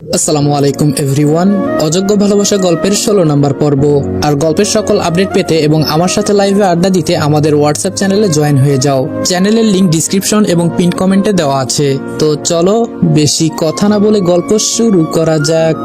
আসসালামু আলাইকুম, এভরিওয়ান। অযোগ্য ভালোবাসা গল্পের ষোলো নম্বর পর্ব। আর গল্পের সকল আপডেট পেতে এবং আমার সাথে লাইভে আড্ডা দিতে আমাদের হোয়াটসঅ্যাপ চ্যানেলে জয়েন হয়ে যাও। চ্যানেলের লিঙ্ক ডিসক্রিপশন এবং পিন কমেন্টে দেওয়া আছে। তো চলো, বেশি কথা না বলে গল্প শুরু করা যাক।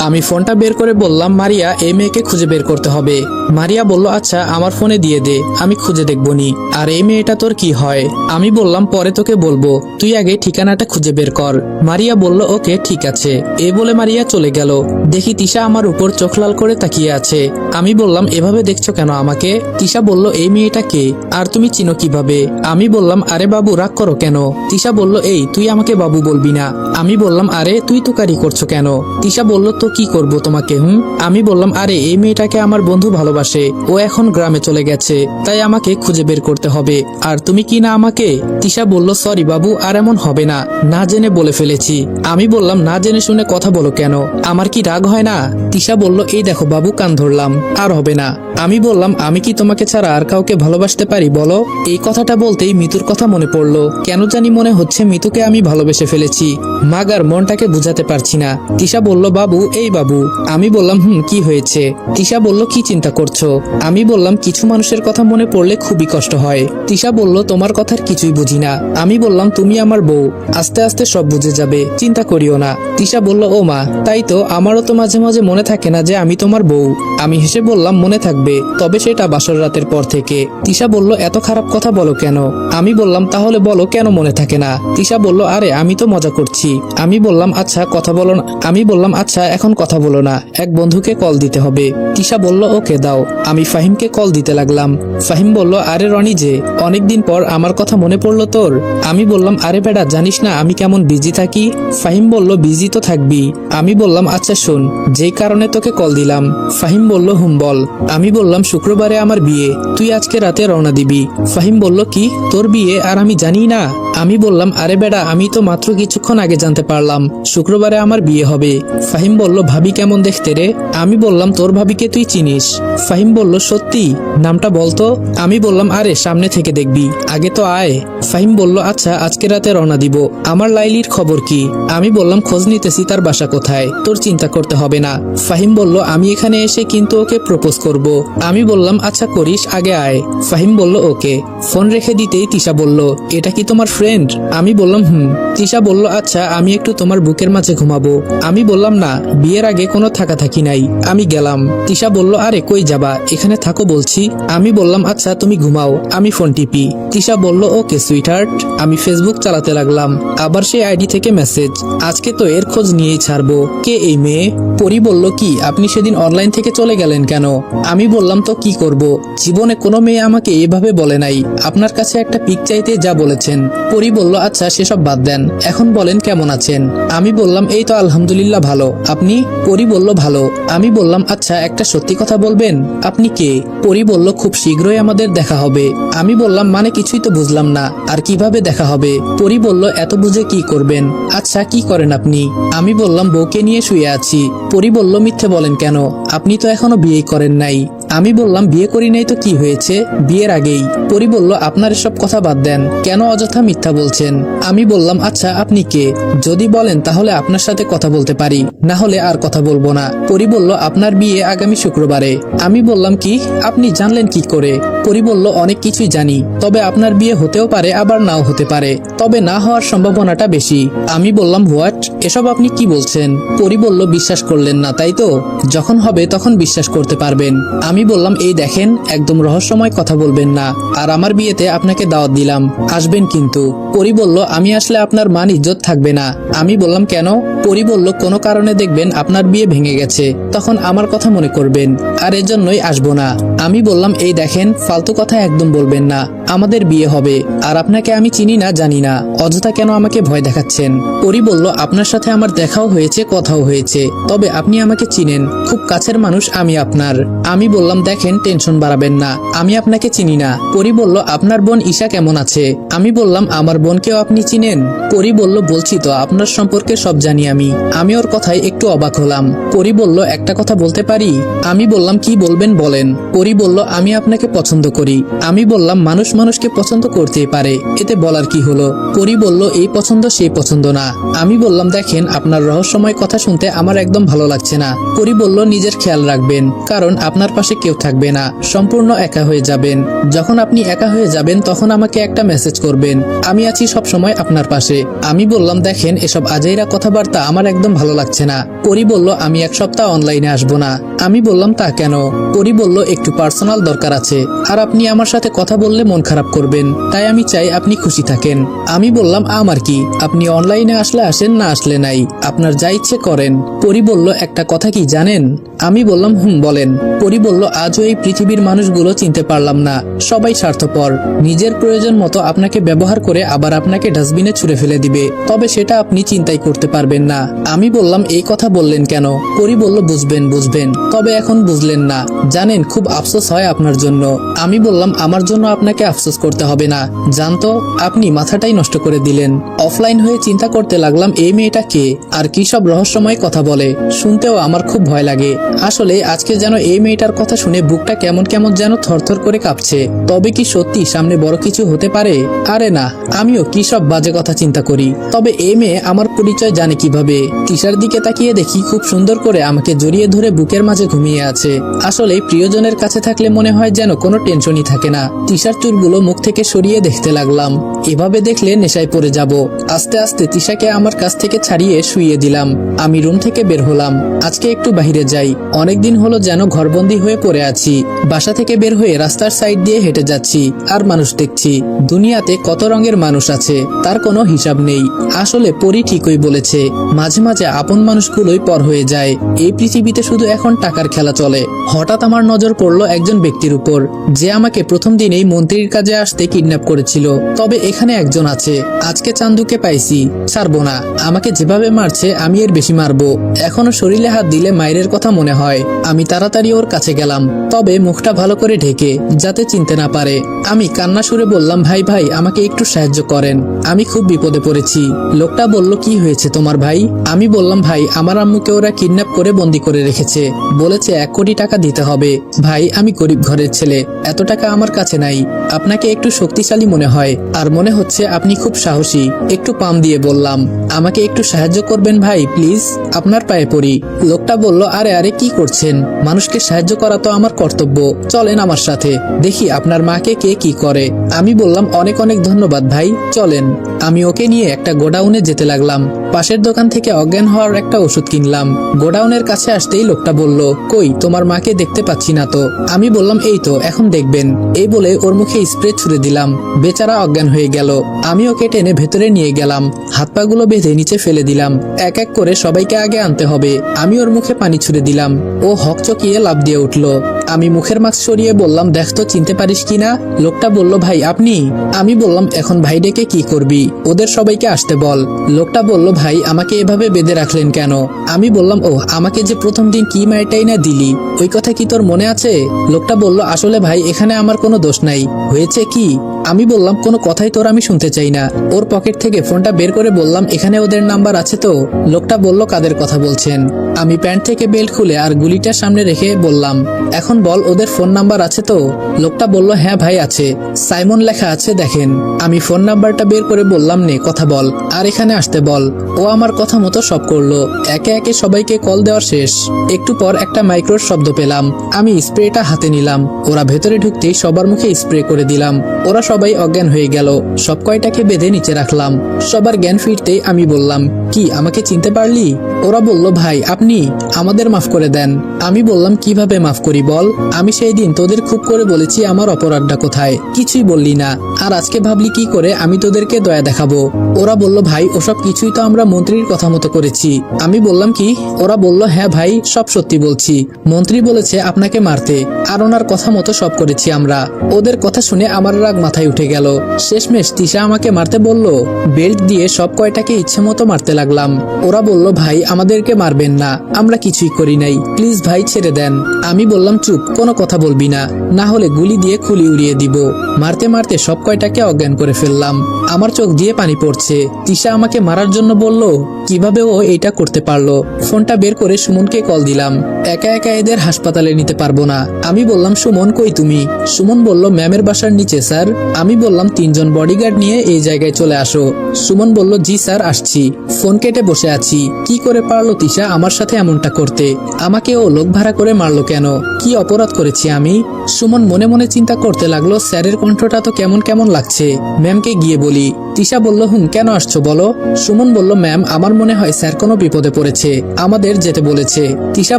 আমি ফোনটা বের করে বললাম, মারিয়া, এই মেয়েকে খুঁজে বের করতে হবে। মারিয়া বলল আচ্ছা আমার ফোনে দিয়ে দে, আমি খুঁজে দেখবনি আর এই মেয়েটা তোর কি হয়? আমি বললাম, পরে তোকে বলব, তুই আগে ঠিকানাটা খুঁজে বের কর। মারিয়া বলল, ওকে, ঠিক আছে। এ বলে মারিয়া চলে গেল। দেখি তিশা আমার উপর চোখ লাল করে তাকিয়ে আছে। আমি বললাম, এভাবে দেখছ কেন আমাকে? তিশা বলল, এই মেয়েটা কে? আর তুমি চিনো কীভাবে? আমি বললাম, আরে বাবু, রাগ করো কেন? তিশা বলল, এই, তুই আমাকে বাবু বলবি না। আমি বললাম, আরে, তুই তুকারি করছ কেন? তিশা বলল তো কি করব তোমাকে, হুম? আমি বললাম, আরে, এই মেয়েটাকে আমার বন্ধু ভালোবাসে। ও এখন গ্রামে চলে গেছে, তাই আমাকে খুঁজে বের করতে হবে। আর তুমি কি না আমাকে? তিশা বলল, সরি বাবু, আর এমন হবে না। না জেনে বলে ফেলেছি। আমি বললাম, না জেনে শুনে কথা বলো কেন? আমার কি রাগ হয় না? তিশা বলল, এই দেখো বাবু, কান ধরলাম। আর হবে না। আমি বললাম, আমি কি তোমাকে ছাড়া আর কাউকে ভালোবাসতে পারি, বলো? এই কথাটা বলতেই মিতুর কথা মনে পড়ল। কেন জানি মনে হচ্ছে মিতুকে আমি ভালোবেসে ফেলেছি, মাগার মনটাকে বুঝাতে পারছি না। তিশা বলল, বাবু এই বাবু, আমি বললাম, হুম, কি হয়েছে? তিশা বলল, কি চিন্তা করছ? আমি বললাম, কিছু মানুষের কথা মনে পড়লে খুবই কষ্ট হয়। তিশা বলল, তোমার কথার কিছুই বুঝি না। আমি বললাম, তুমি আমার বউ, আস্তে আস্তে সব বুঝে যাবে, চিন্তা করিও না। তিশা বলল, ও মা, তাই তো, আমারও তো মাঝে মাঝে মনে থাকে না যে আমি তোমার বউ। আমি হেসে বললাম, মনে থাকবে, তবে সেটা বাসর রাতের পর থেকে। তিশা বলল, এত খারাপ কথা বলো কেন? আমি বললাম, তাহলে বলো, কেন মনে থাকে না? তিশা বলল, আরে, আমি তো মজা করছি। আমি বললাম আচ্ছা কথা বলো না। আমি বললাম আচ্ছা এখন কথা বলো না। এক বন্ধুকে কল দিতে হবে। তিশা বলল, ওকে দাও। আমি ফাহিমকে কল দিতে লাগলাম। ফাহিম বলল, আরে রনি যে, অনেকদিন পর আমার কথা মনে পড়ল তোর। আমি বললাম, আরে বেটা, জানিস না আমি কেমন বিজি থাকি? ফাহিম বলল বিজি তো থাকবি। আমি বললাম আচ্ছা শোন, যেই কারণে তোকে কল দিলাম। ফাহিম বলল, হুম, বল। আমি বললাম, শুক্রবারে আমার বিয়ে, তুই আজকে রাতে রওনা দিবি। ফাহিম বলল, কি? তোর বিয়ে আর আমি জানি না? আমি বললাম, আরে বেডা আমি তো মাত্র কিছুক্ষণ আগে জানতে পারলাম, শুক্রবারে আমার বিয়ে হবে। ফাহিম বলল ভাবি কেমন দেখতে রে? আমি বললাম, তোর ভাবিকে তুই চিনিস? ফাহিম বলল, সত্যি? নামটা বলতো আমি বললাম, আরে, সামনে থেকে দেখবি। আগে তো আয়। ফাহিম বলল আচ্ছা আজকে রাতে রওনা দিব। আমার লাইলির খবর কি? আমি বললাম, খোঁজ নিতেছি, তার বাসা কোথায়? তোর চিন্তা করতে হবে না। ফাহিম বলল, আমি এখানে এসে কিন্তু ওকে প্রপোজ করব। আমি বললাম আচ্ছা করিস, আগে আয়। ফাহিম বলল, ওকে। ফোন রেখে দিতেই তিশা বলল, এটা কি তোমার ফ্রেন্ড? আমি বললাম, হুম। তিশা বলল আচ্ছা আমি একটু তোমার বুকের মাঝে ঘুমাবো। আমি বললাম, না। বিয়ের আগে কোনো থাকা থাকি নাই। আমি গেলাম। তিশা বলল, আরে, কই যাবা? এখানে থাকো বলছি। আমি বললাম আচ্ছা তুমি ঘুমাও। আমি ফোন টিপি। তিশা বলল, ওকে, সুইটহার্ট। আমি ফেসবুক চালাতে লাগলাম। আবার সেই আইডি থেকে মেসেজ, আজকে তো এর খোঁজ নিয়েই ছাড়বো। কে এই মেয়ে? পরি বলল, কি, আপনি সেদিন অনলাইন থেকে চলে গেলেন কেন? আমি বললাম, তো কি করব? জীবনে কোনো মেয়ে আমাকে এভাবে বলে নাই। আপনার কাছে একটা পিক চাইতে যা বলেছেন। পরি বলল আচ্ছা সেসব বাদ দেন। এখন বলেন কেমন আছেন? আমি বললাম, এই তো আলহামদুলিল্লাহ ভালো। আপনি পরি বলল, ভালো। আমি বললাম আচ্ছা একটা সত্যি কথা বলবেন? আপনি কে? পরি বলল, খুব শীঘ্রই আমাদের দেখা হবে। আমি বললাম মানে কিছুই তো বুঝলাম না, আর কীভাবে দেখা হবে? পরি বলল, এত বুঝে কি করবেন? আচ্ছা কি করেন আপনি? আমি বললাম, বউকে নিয়ে শুয়ে আছি। পরি বলল, মিথ্যে বলেন কেন? আপনি তো এখনও বিয়ে করেন নাই। আমি বললাম, বিয়ে করি নাই তো কি হয়েছে? বিয়ের আগেই পরি বলল, আপনার এসব কথা বাদ দেন, কেন অযথা মিথ্যা বলছেন? আমি বললাম আচ্ছা আপনি কে? যদি বলেন, তাহলে আপনার সাথে কথা বলতে পারি, না হলে আর কথা বলব না। পরি বলল, আপনার বিয়ে আগামী শুক্রবারে। আমি বললাম, কি? আপনি জানলেন কি করে? পরি বলল, অনেক কিছুই জানি। তবে আপনার বিয়ে হতেও পারে, আবার নাও হতে পারে। তবে না হওয়ার সম্ভাবনাটা বেশি। আমি বললাম, হোয়াট? এসব আপনি কি বলছেন? পরি বলল, বিশ্বাস করলেন না, তাই তো? যখন হবে তখন বিশ্বাস করতে পারবেন। আমি বললাম, এই দেখেন, একদম রহস্যময় কথা বলবেন না। আর আমার বিয়েতে আপনাকে দাওয়াত দিলাম। আসবেন কিন্তু। পরি বলল, আমি আসলে আপনার মান ইজ্জত থাকবে না। আমি বললাম, কেন? পরি বলল, কোনো কারণে দেখবেন আপনার বিয়ে ভেঙে গেছে। তখন আমার কথা মনে করবেন। আর এজন্যই আসব না। আমি বললাম, এই দেখেন ফালতু কথা একদম বলবেন না। আমাদের বিয়ে হবে। আর আপনাকে আমি চিনি না, জানি না। অযথা কেন আমাকে ভয় দেখাচ্ছেন? পরি বলল, আপনার সাথে আমার দেখাও হয়েছে, কথাও হয়েছে। তবে আপনি আমাকে চিনেন। খুব কাছের মানুষ আমি আপনার। আমি বললাম, দেখেন, টেনশন বাড়াবেন না। আমি আপনাকে চিনি না। পরি বলল, আপনার বোন ঈশা কেমন আছে? আমি বললাম, আমার বোনকেও আপনি চিনেন? পরি বলল, বলছি তো, আপনার সম্পর্কে সব জানি আমি। আমি ওর কথায় একটু অবাক হলাম। পরি বলল, একটা কথা বলতে পারি? আমি বললাম, কি বলবেন বলেন? পরি বলল, আমি আপনাকে পছন্দ করি। আমি বললাম, মানুষ মানুষকে পছন্দ করতেই পারে। এতে বলার কি হলো? পরি বলল, এই পছন্দ সেই পছন্দ না। আমি বললাম, দেখেন, আপনার রহস্যময় কথা শুনতে আমার একদম ভালো লাগছে না। পরি বলল, নিজের খেয়াল রাখবেন, কারণ আপনার পাশে কেউ থাকবে না। সম্পূর্ণ একা হয়ে যাবেন। যখন আপনি একা হয়ে যাবেন, তখন আমাকে একটা মেসেজ করবেন। আমি আছি সব সময় আপনার পাশে। আমি বললাম, দেখেন, এসব আজাইরা কথাবার্তা আমার একদম ভালো লাগছে না। পরি বলল, আমি এক সপ্তাহ অনলাইনে আসব না। আমি বললাম, তা কেন? পরি বলল, একটু পার্সোনাল দরকার আছে। আর আপনি আমার সাথে কথা বললে মন খারাপ করবেন। তাই আমি চাই আপনি খুশি থাকেন। আমি বললাম, আমার কি? আপনি অনলাইনে আসলে আসেন না আসলে নাই। আপনার যা ইচ্ছে করেন। পরি বলল, একটা কথা কি জানেন? আমি বললাম, হুম, বলেন। পরি বলল, আজও এই পৃথিবীর মানুষগুলো চিনতে পারলাম না। সবাই স্বার্থপর। নিজের প্রয়োজন মতো আপনাকে ব্যবহার করে আবার আপনাকে ডাস্টবিনে ছুঁড়ে ফেলে দিবে। তবে সেটা আপনি চিন্তাই করতে পারবেন না। আমি বললাম, এই কথা বললেন কেন? পরি বলল, বুঝবেন বুঝবেন। তবে এখন বুঝলেন না। জানেন, খুব আফসোস হয় আপনার জন্য। আমি বললাম, আমার জন্য আপনাকে আফসোস করতে হবে না। জানতো, আপনি মাথাটাই নষ্ট করে দিলেন। অফলাইন হয়ে চিন্তা করতে লাগলাম, এই মেয়েটা কে? আর কি সব রহস্যময় কথা বলে? শুনতেও আমার খুব ভয় লাগে। আসলে আজকে যেন এই মেয়েটার কথা শুনে বুকটা কেমন কেমন যেন থরথর করে কাঁপছে। তবে কি সত্যি সামনে বড় কিছু হতে পারে? আরে না, আমিও কি সব বাজে কথা চিন্তা করি। তবে এই মেয়ে আমার পরিচয় জানে কীভাবে? তিশার দিকে তাকিয়ে দেখি খুব সুন্দর করে আমাকে জড়িয়ে ধরে বুকের মাঝে ঘুমিয়ে আছে। আসলে প্রিয়জনের কাছে থাকলে মনে হয় যেন কোনো টেনশনই থাকে না। তিশার চুলগুলো মুখ থেকে সরিয়ে দেখতে লাগলাম। এভাবে দেখলে নেশায় পড়ে যাব। আস্তে আস্তে তিশাকে আমার কাছ থেকে ছাড়িয়ে শুইয়ে দিলাম। আমি রুম থেকে বের হলাম। আজকে একটু বাইরে যাই। অনেকদিন হলো যেন ঘরবন্দি হয়ে পড়ে আছি। বাসা থেকে বের হয়ে রাস্তার সাইড দিয়ে হেঁটে যাচ্ছি। আর মানুষ দেখছি। দুনিয়াতে কত রঙের মানুষ আছে, তার কোনো হিসাব নেই। আসলে পরি ঠিকই বলেছে। মাঝে মাঝে আপন মানুষগুলোই পর হয়ে যায়। এই পৃথিবীতে শুধু এখন টাকার খেলা চলে। হঠাৎ আমার নজর পড়ল একজন ব্যক্তির উপর। যে আমাকে প্রথম দিনেই মন্ত্রীর কাজে আসতে কিডন্যাপ করেছিল, তবে এখানে একজন আছে। আজকে চান্দুকে পাইছি, ছাড়বো না। আমাকে যেভাবে মারছে, আমি এর বেশি মারবো। এখনও শরীরে হাত দিলে মায়ের কথা মনে হয়। আমি তাড়াতাড়ি ওর কাছে গেলাম, তবে মুখটা ভালো করে ঢেকে, যাতে চিনতে না পারে। আমি কান্না সুরে বললাম, ভাই ভাই, আমাকে একটু সাহায্য করেন। আমি খুব বিপদে পড়েছি। লোকটা বলল, কি হয়েছে তোমার ভাই? আমি বললাম, ভাই, আমার আম্মুকে ওরা কিডন্যাপ করে বন্দি করে রেখেছে। বলেছে এক কোটি টাকা দিতে হবে। ভাই, আমি গরিব ঘরের ছেলে। এত টাকা আমার কাছে নাই। আপনাকে একটু শক্তিশালী মনে হয়। আর মনে হচ্ছে আপনি খুব সাহসী। একটু পাম দিয়ে বললাম, আমাকে একটু সাহায্য করবেন ভাই, প্লিজ? আপনার পায়ে পড়ি। লোকটা বলল, আরে আরে, কি করছেন? মানুষকে সাহায্য করা তো আমার কর্তব্য। চলেন আমার সাথে। দেখি আপনার মাকে কে কি করে? আমি বললাম, অনেক অনেক ধন্যবাদ ভাই, চলেন। আমি ওকে নিয়ে একটা গোডাউনে যেতে লাগলাম। পাশের দোকান থেকে অজ্ঞান হওয়ার একটা ওষুধ কিনলাম। গোডাউনের কাছে আসতেই লোকটা বলল, কই, তোমার মাকে দেখতে পাচ্ছি না তো? আমি বললাম, এই তো, এখন দেখবেন। এই বলে ওর মুখে স্প্রে ছুড়ে দিলাম। বেচারা অজ্ঞান হয়ে গেল। আমি ওকে টেনে ভেতরে নিয়ে গেলাম। হাত পাগুলো বেঁধে নিচে ফেলে দিলাম। এক এক করে সবাইকে আগে আনতে হবে। আমি ওর মুখে পানি ছুড়ে দিলাম। ও হকচকিয়ে লাভ দিয়ে উঠল। আমি মুখের মাস্ক সরিয়ে বললাম, দেখ তো, চিনতে পারিস কিনা লোকটা বলল, ভাই, আপনি? আমি বললাম, এখন ভাই ডেকে কি করবি? ওদের সবাইকে আসতে বল। লোকটা বলল, ভাই, আমাকে এভাবে বেঁধে রাখলেন কেন? আমি বললাম ও আমাকে যে প্রথম দিন কি মাইটাই না দিলি? ওই কথা কি তোর মনে আছে? লোকটা বলল, আসলে ভাই, এখানে আমার কোনো দোষ নাই। হয়েছে কি? আমি বললাম, কোনো কথাই তোর আমি শুনতে চাই না। ওর পকেট থেকে ফোনটা বের করে বললাম, এখানে ওদের নাম্বার আছে তো? লোকটা বলল, কাদের কথা বলছেন? আমি প্যান্ট থেকে বেল্ট খুলে আর গুলিটা সামনে রেখে বললাম, এখন বল ওদের ফোন নাম্বার আছে তো? লোকটা বলল হ্যাঁ ভাই, আছে। সাইমন লেখা আছে, দেখেন, আমি ফোন নাম্বারটা বের করে বললাম নে, কথা বল, আর এখানে আসতে বল। ও আমার কথা মতো সব করল। একে একে সবাইকে কল দেওয়ার শেষ। একটু পর একটা মাইক্রোর শব্দ পেলাম। আমি স্প্রেটা হাতে নিলাম। ওরা ভেতরে ঢুকতেই সবার মুখে স্প্রে করে দিলাম। ওরা সবাই অজ্ঞান হয়ে গেল। সব কয়টাকে বেঁধে নিচে রাখলাম। সবার জ্ঞান ফিরতেই আমি বললাম, কি, আমাকে চিনতে পারলি? ওরা বলল, ভাই, আপনি আমাদের মাফ করে দেন। আমি বললাম, কীভাবে মাফ করি বল? আমি সেই দিন তোদের খুব করে বলেছি আমার অপরাধটা কোথায়। কিছুই বললি না। আর আজকে ভাবলি কি করে, আমি তোদেরকে দয়া দেখাবো। ওরা বলল, ভাই, ওসব কিছুই তো আমরা মন্ত্রীর কথা মতো করেছি। আমি বললাম, কি? ওরা বলল হ্যাঁ ভাই, সব সত্যি বলছি। মন্ত্রী বলেছে আপনাকে মারতে। আর ওনার কথা মতো সব করেছি আমরা। ওদের কথা শুনে আমার রাগ মাথায় উঠে গেল। শেষমেশ তিশা আমাকে মারতে বলল। বেল্ট দিয়ে সব কয়টাকে ইচ্ছে মতো মারতে লাগলাম। ওরা বলল, ভাই, আমাদেরকে মারবেন না। আমরা কিছুই করি নাই। প্লিজ ভাই, ছেড়ে দেন। আমি বললাম, চুপ। কোনো কথা বলবি না। না হলে গুলি দিয়ে খুলি উড়িয়ে দিব। মারতে মারতে সব কয়টাকে অজ্ঞান করে ফেললাম। আমার চোখ দিয়ে পানি পড়ছে। তিশা আমাকে মারার জন্য বলল, কীভাবে ও এটা করতে পারল? ফোনটা বের করে সুমনকে কল দিলাম। একা একা এদের হাসপাতালে নিতে পারব না। আমি বললাম, সুমন, কই তুমি? সুমন বলল, ম্যামের বাসার নিচে, স্যার। আমি বললাম, তিনজন বডিগার্ড নিয়ে এই জায়গায় চলে আসো। সুমন বলল, জি, স্যার, আসছি। ফোন কেটে বসে আছি। কি করে পারল তিশা আমার সাথে এমনটা করতে? আমাকে ও লোক ভাড়া করে মারলো কেন? কি অপরাধ করেছি আমি। সুমন মনে মনে চিন্তা করতে লাগল, স্যারের কণ্ঠটা তো কেমন কেমন লাগছে। ম্যামকে গিয়ে বলি তিশা বলল, হুম, কেন আসছো বলো? সুমন বলল, ম্যাম, আমার মনে হয় স্যার কোনো বিপদে পড়েছে। আমাদের যেতে বলেছে। তিশা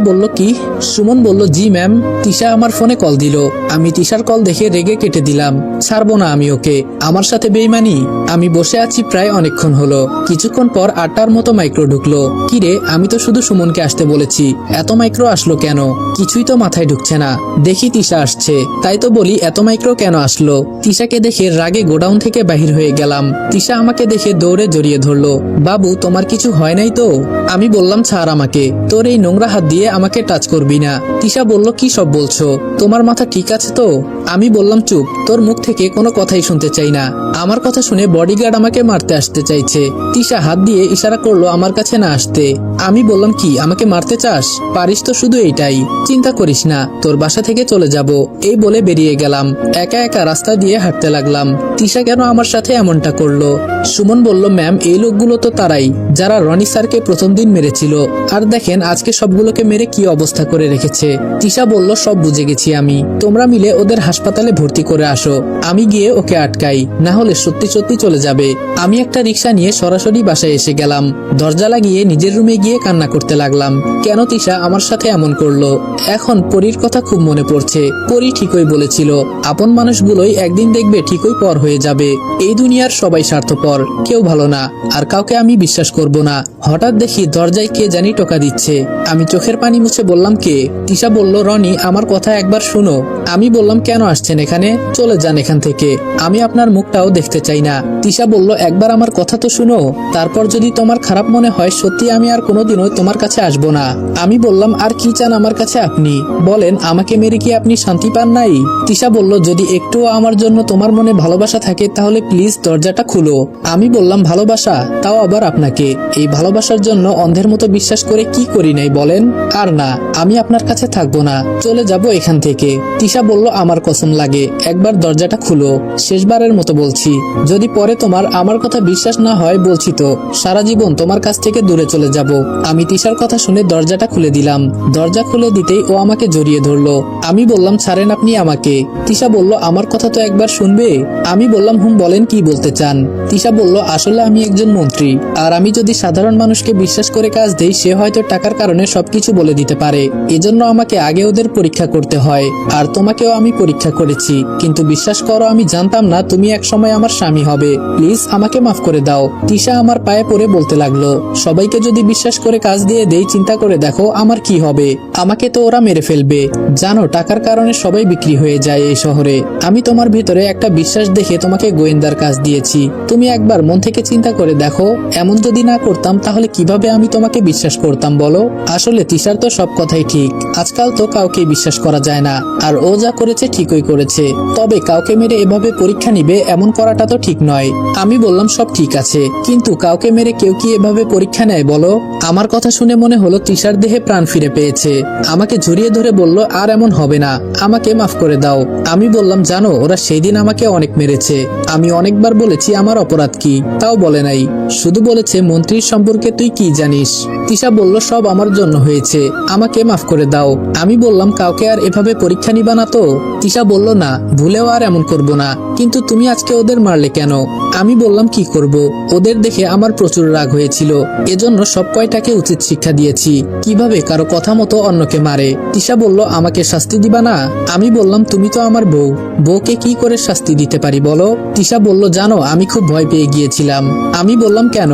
বলল, কি? সুমন বলল, জি, ম্যাম। তিশা আমার ফোনে কল দিল। আমি তিশার কল দেখে রেগে কেটে দিলাম। ছাড়বো না আমি ওকে। আমার সাথে বেইমানি? আমি বসে আছি প্রায় অনেকক্ষণ হলো। কিছুক্ষণ পর আটটার মতো মাইক্রো ঢুকলো। কিরে, আমি তো শুধু সুমনকে আসতে বলেছি। এত মাইক্রো আসলো কেন? কিছুই তো মাথায় ঢুকছে না। দেখি তিশা আসছে। তাই তো বলি, এত মাইক্রো কেন আসলো? তিশাকে দেখে রাগে গোডাউন থেকে বাহির হয়ে গেলাম। তিশা আমাকে দেখে দৌড়ে জড়িয়ে ধরলো, বাবু, তোমার কিছু হয় নাই তো? আমি বললাম, ছাড় আমাকে, তোর এই নোংরা হাত দিয়ে আমাকে টাচ করবি না। তিশা বলল, কি সব বলছো? তোমার মাথা ঠিক আছে তো? আমি বললাম, চুপ, তোর মুখ থেকে কোনো কথাই শুনতে চাই না। আমার কথা শুনে বডিগার্ড আমাকে মারতে আসতে চাইছে। তিশা হাত দিয়ে ইশারা করল আমার কাছে না আসতে। আমি বললাম, কি, আমাকে মারতে চাস? পারিস তো শুধু এইটাই। চিন্তা করিস না, তোর বাসা থেকে চলে যাব। এই বলে বেরিয়ে গেলাম। একা একা রাস্তা দিয়ে হাঁটতে লাগলাম। তিশা কেন আমার সাথে এমনটা করল? সুমন বলল, ম্যাম, এই লোকগুলো তো তারাই, যারা রনি স্যারকে প্রথম দিন মেরেছিল। আর দেখেন, আজকে সবগুলোকে মেরে কি অবস্থা করে রেখেছে। তিশা বলল, সব বুঝে গেছি আমি। তোমরা মিলে ওদের হাসপাতালে ভর্তি করে আসো। আমি গিয়ে ওকে আটকাই, না হলে সত্যি সত্যি চলে যাবে। আমি একটা রিক্সা নিয়ে সরাসরি বাসায় এসে গেলাম। দরজা লাগিয়ে নিজের রুমে গিয়ে কান্না করতে লাগলাম। কেন তিশা আমার সাথে এমন করল? এখন পরীর কথা খুব মনে পড়ছে। পরী ঠিকই বলেছিল, আপন মানুষগুলোই একদিন দেখবে ঠিকই পর হয়ে যাবে। এই দুনিয়ার সবাই স্বার্থপর। কেউ ভালো না, আর কাউকে আমি বিশ্বাস করব না। হঠাৎ দেখি দরজায় কে জানি টোকা দিচ্ছে। আমি চোখের পানি মুছে বললাম, কে? তিশা বলল, রনি, আমার কথা একবার শুনো। আমি বললাম, কেন আসছেন এখানে? চলে যান এখান থেকে। আমি আপনার মুখটাও দেখতে চাই না। তিশা বলল, একবার আমার কথা তো শুনো। তারপর যদি তোমার খারাপ মনে হয়, সত্যি আমি আর কোনোদিনও তোমার কাছে আসব না। আমি বললাম, আর কি চান আমার কাছে আপনি? বলেন, আমাকে মেরে কি আপনি শান্তি পান নাই? তিশা বলল, যদি একটুও আমার জন্য তোমার মনে ভালোবাসা থাকে, তাহলে প্লিজ দরজাটা খুলো। আমি বললাম ভালোবাসা, তাও আবার আপনাকে। এই ভালোবাসার জন্য অন্ধের মতো বিশ্বাস করে কি করি নাই বলেন? আর না, আমি আপনার কাছে থাকব না। চলে যাব এখান থেকে। তিশা বলল, আমার কসম লাগে। একবার দরজাটা খুলো। শেষবারের মতো বলছি। যদি পরে তোমার আমার কথা বিশ্বাস না হয়, বলছি তো, সারা জীবন তোমার কাছ থেকে দূরে চলে যাব। আমি তিশার কথা শুনে দরজাটা খুলে দিলাম। দরজা খুলে দিতেই ও আমাকে জড়িয়ে ধরলো। আমি বললাম, ছাড়েন আপনি আমাকে। তিশা বলল, আমার কথা তো একবার শুনবে? আমি বললাম, হুম, বলেন কি বলতে চান? তিশা বলল, আসলে আমি একজন মন্ত্রী, আর আমি যদি সাধারণ মানুষকে বিশ্বাস করে কাজ দেই, সে হয়তো টাকার কারণে সবকিছু বলে দিতে পারে। এজন্য আমাকে আগে ওদের পরীক্ষা করতে হয়, আর তোমাকেও আমি পরীক্ষা করেছি। কিন্তু বিশ্বাস করো, আমি জানতাম না তুমি এক সময় আমার স্বামী হবে। প্লিজ আমাকে মাফ করে দাও। তিশা আমার পায়ে পড়ে বলতে লাগল, সবাইকে যদি বিশ্বাস করে কাজ দিয়ে দেই, চিন্তা করে দেখো আমার কি হবে। আমাকে তো ওরা মেরে ফেলবে। জানো, টাকার কারণে সবাই বিক্রি হয়ে যায় এই শহরে। আমি তোমার ভিতরে একটা বিশ্বাস দেখে তোমাকে গোয়েন্দার কাজ দিয়েছি। তুমি একবার মন থেকে চিন্তা করে দেখো, এমন যদি না করতাম তাহলে কীভাবে আমি তোমাকে বিশ্বাস করতাম বলো? আসলে তিশার তো সব কথাই ঠিক, আজকাল তো কাউকে বিশ্বাস করা যায় না, আর ও যা করেছে ঠিকই করেছে, তবে কাউকে মেরে এভাবে পরীক্ষা নিবে এমন করাটা তো ঠিক নয়। আমি বললাম সব ঠিক আছে, কিন্তু কাউকে মেরে কেউ কি এভাবে পরীক্ষা নেয় বলো? আমার কথা শুনে মনে হলো তিশার দেহে প্রাণ ফিরে পেয়েছে। আমাকে জড়িয়ে ধরে বলল, আর এমন হবে না। আমাকে মাফ করে দাও। আমি বললাম, জানো, ওরা সেই দিন আমাকে অনেক মেরেছে। আমি অনেকবার বলেছি, আমার অপরাধ কি? তাও বলে নাই। শুধু বলেছে, মন্ত্রীর সম্পর্কে তুই কি জানিস? তিশা বলল, সব আমার জন্য হয়েছে। আমাকে মাফ করে দাও। আমি বললাম, কাউকে আর এভাবে পরীক্ষা নিবা না তো? তিশা বলল, না, ভুলেও আর এমন করব না। কিন্তু তুমি আজকে ওদের মারলে কেন? আমি বললাম, কি করব? ওদের দেখে আমার প্রচুর রাগ হয়েছিল। এজন্য সব কয়টাকে উচিত শিক্ষা দিয়েছি। কীভাবে? কারও কথা মতো অন্যকে মারে। তিশা বলল, আমাকে শাস্তি দিবা না? আমি বললাম, তুমি তো আমার বউ। বউকে কি করে শাস্তি দিতে পারি বলো? তিশা বলল, জানো, আমি খুব ভয় পেয়ে গিয়েছিলাম। আমি বললাম, কেন?